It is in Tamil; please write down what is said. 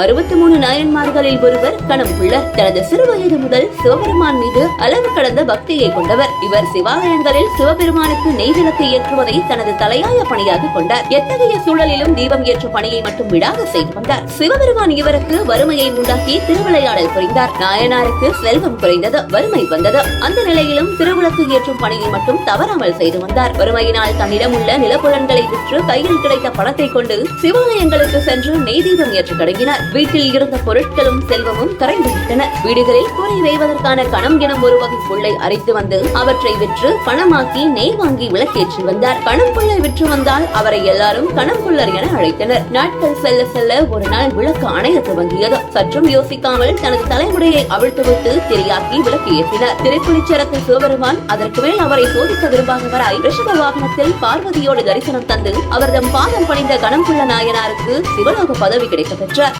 அறுபத்தி மூணு நாயன்மார்களில் ஒருவர் கணம் புள்ளர் தனது சிறுவயது முதல் சிவபெருமான் மீது அளவு கடந்த பக்தியை கொண்டவர். இவர் சிவாலயங்களில் சிவபெருமானுக்கு நெய் விளக்கு ஏற்றுவதை தனது தலையாய பணியாக கொண்டார். எத்தகைய சூழலிலும் தீபம் ஏற்றும் பணியை மட்டும் விடாக செய்து வந்தார் சிவபெருமான் இவருக்கு வறுமையை உண்டாக்கி திருவிளையாடல் புரிந்தார். நாயனாருக்கு செல்வம் குறைந்தது வறுமை வந்தது. அந்த நிலையிலும் திருவிளக்கு ஏற்றும் பணியை மட்டும் தவறாமல் செய்து வந்தார். வறுமையினால் தன்னிடம் உள்ள நிலப்புலன்களை விற்று கையில் கிடைத்த பணத்தை கொண்டு சிவாலயங்களுக்கு சென்று நெய் தீபம் தொடங்கினார் வீட்டில் இருந்த பொருட்களும் செல்வமும் கரைந்து விட்டன வீடுகளில் கூரை வேய்வதற்கான கணம் எனும் ஒரு வகை புல்லை அரைத்து வந்து அவற்றை விற்று பணமாக்கி நெய் வாங்கி விளக்கேற்றி வந்தார். பணம் புள்ளை விற்று வந்தால் அவரை எல்லாரும் கணம் புள்ளர் என அழைத்தனர். நாட்கள் செல்ல செல்ல ஒரு நாள் விளக்கு அணைய துவங்கியது. சற்றும் யோசிக்காமல் தனது தலைமுறையை அவிழ்த்துவிட்டு திரியாக்கி விளக்கு ஏற்றினார். திருப்புலிச்சரத்து சிவபெருமான் அதற்கு மேல் அவரை சோதிக்க விரும்பாதவராய் ரிஷப வாகனத்தில் பார்வதியோடு தரிசனம் தந்து அவர்தம் பாதம் பணிந்த கணம்புள்ள நாயனாருக்கு சிவலோக பதவி கிடைக்கப் பெற்றார்.